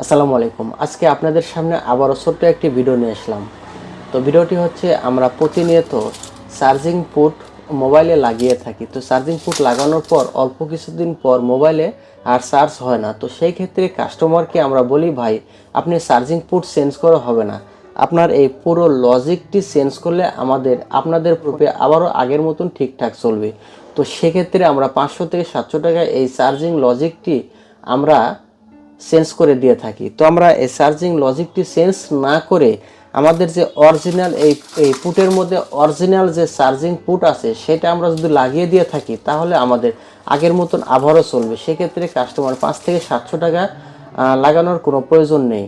আসসালামু আলাইকুম। আজকে আপনাদের সামনে আবারও ছোট্ট একটি ভিডিও নিয়ে আসলাম। তো ভিডিওটি হচ্ছে, আমরা প্রতিনিয়ত চার্জিং পুট মোবাইলে লাগিয়ে থাকি। তো চার্জিং পুট লাগানোর পর, অল্প কিছুদিন পর মোবাইলে আর চার্জ হয় না। তো সেই ক্ষেত্রে কাস্টমারকে আমরা বলি, ভাই, আপনি চার্জিং পুট চেঞ্জ করা হবে না। আপনার এই পুরো লজিকটি চেঞ্জ করলে আমাদের, আপনাদের প্রুফে আবারও আগের মতন ঠিকঠাক চলবে। তো সেক্ষেত্রে আমরা পাঁচশো থেকে সাতশো টাকা এই চার্জিং লজিকটি আমরা চেঞ্জ করে দিয়ে থাকি। তো আমরা এই চার্জিং লজিকটি চেঞ্জ না করে আমাদের যে অরিজিনাল এই এই পুটের মধ্যে অরিজিনাল যে চার্জিং পুট আছে, সেটা আমরা যদি লাগিয়ে দিয়ে থাকি, তাহলে আমাদের আগের মতন আবারও চলবে। সেক্ষেত্রে কাস্টমার পাঁচ থেকে সাতশো টাকা লাগানোর কোনো প্রয়োজন নেই।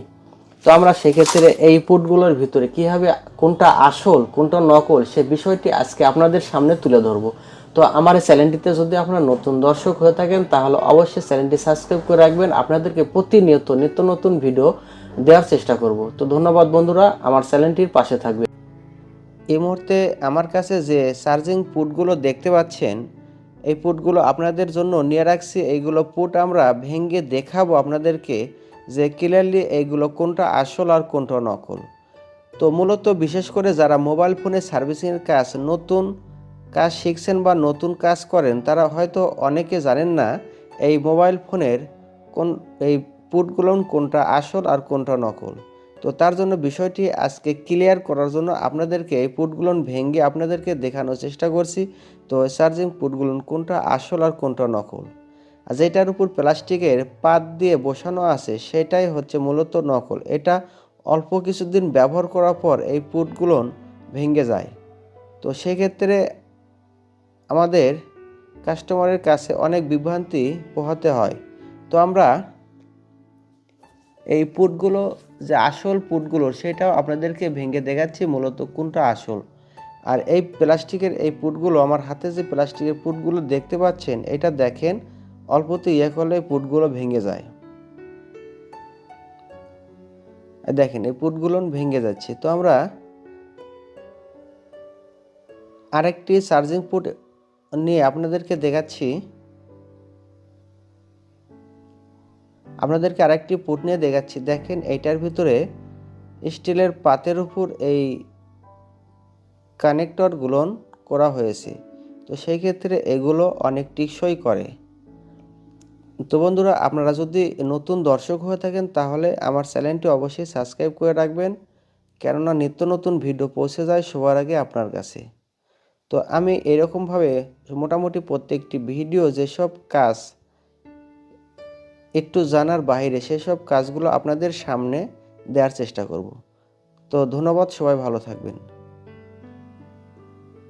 তো আমরা সেক্ষেত্রে এই পুটগুলোর ভিতরে কীভাবে কোনটা আসল, কোনটা নকল, সে বিষয়টি আজকে আপনাদের সামনে তুলে ধরবো। তো আমার এই চ্যানেলটিতে যদি আপনারা নতুন দর্শক হয়ে থাকেন, তাহলে অবশ্যই চ্যানেলটি সাবস্ক্রাইব করে রাখবেন। আপনাদেরকে প্রতিনিয়ত নিত্য নতুন ভিডিও দেওয়ার চেষ্টা করব। তো ধন্যবাদ বন্ধুরা, আমার চ্যানেলটির পাশে থাকবে এই মুহূর্তে আমার কাছে যে চার্জিং পুটগুলো দেখতে পাচ্ছেন, এই পুটগুলো আপনাদের জন্য নিয়ে রাখছি। এইগুলো পুট আমরা ভেঙে দেখাবো আপনাদেরকে যে ক্লিয়ারলি এইগুলো কোনটা আসল আর কোনটা নকল। তো মূলত বিশেষ করে যারা মোবাইল ফোনে সার্ভিসিংয়ের কাজ নতুন কাজ শিখছেন বা নতুন কাজ করেন, তারা হয়তো অনেকে জানেন না এই মোবাইল ফোনের কোন, এই পুটগুলো কোনটা আসল আর কোনটা নকল। তো তার জন্য বিষয়টি আজকে ক্লিয়ার করার জন্য আপনাদেরকে এই পুটগুলো ভেঙে আপনাদেরকে দেখানোর চেষ্টা করছি। তো চার্জিং পুটগুলো কোনটা আসল আর কোনটা নকল। যেটার উপর প্লাস্টিকের পাত দিয়ে বসানো আছে, সেটাই হচ্ছে মূলত নকল। এটা অল্প কিছুদিন ব্যবহার করার পর এই পুটগুলো ভেঙে যায়। তো সেক্ষেত্রে আমাদের কাস্টমারের কাছে অনেক বিভ্রান্তি পোহাতে হয়। তো আমরা এই পুটগুলো, যে আসল পুটগুলো, সেটাও আপনাদেরকে ভেঙে দেখাচ্ছি, মূলত কোনটা আসল। আর এই প্লাস্টিকের এই পুটগুলো, আমার হাতে যে প্লাস্টিকের পুটগুলো দেখতে পাচ্ছেন, এটা দেখেন, অল্পতে ইয়ে করলে পুটগুলো ভেঙে যায়। দেখেন, এই পুটগুলো ভেঙে যাচ্ছে। তো আমরা আরেকটি চার্জিং পুট নিয়ে আপনাদেরকে দেখাচ্ছি। আপনাদেরকে আরেকটি পুট নিয়ে দেখাচ্ছি। দেখেন, এইটার ভিতরে স্টিলের পাতের উপর এই কানেক্টরগুলো করা হয়েছে। তো সেই ক্ষেত্রে এগুলো অনেক টিকসই করে। তো বন্ধুরা, আপনারা যদি নতুন দর্শক হয়ে থাকেন, তাহলে আমার চ্যানেলটি অবশ্যই সাবস্ক্রাইব করে রাখবেন। কেননা নিত্য নতুন ভিডিও পৌঁছে যায় সবার আগে আপনার কাছে। তো আমি এরকমভাবে মোটামুটি প্রত্যেকটি ভিডিও যেসব কাজ একটু জানার বাইরে সেসব কাজগুলো আপনাদের সামনে দেওয়ার চেষ্টা করব। তো ধন্যবাদ, সবাই ভালো থাকবেন।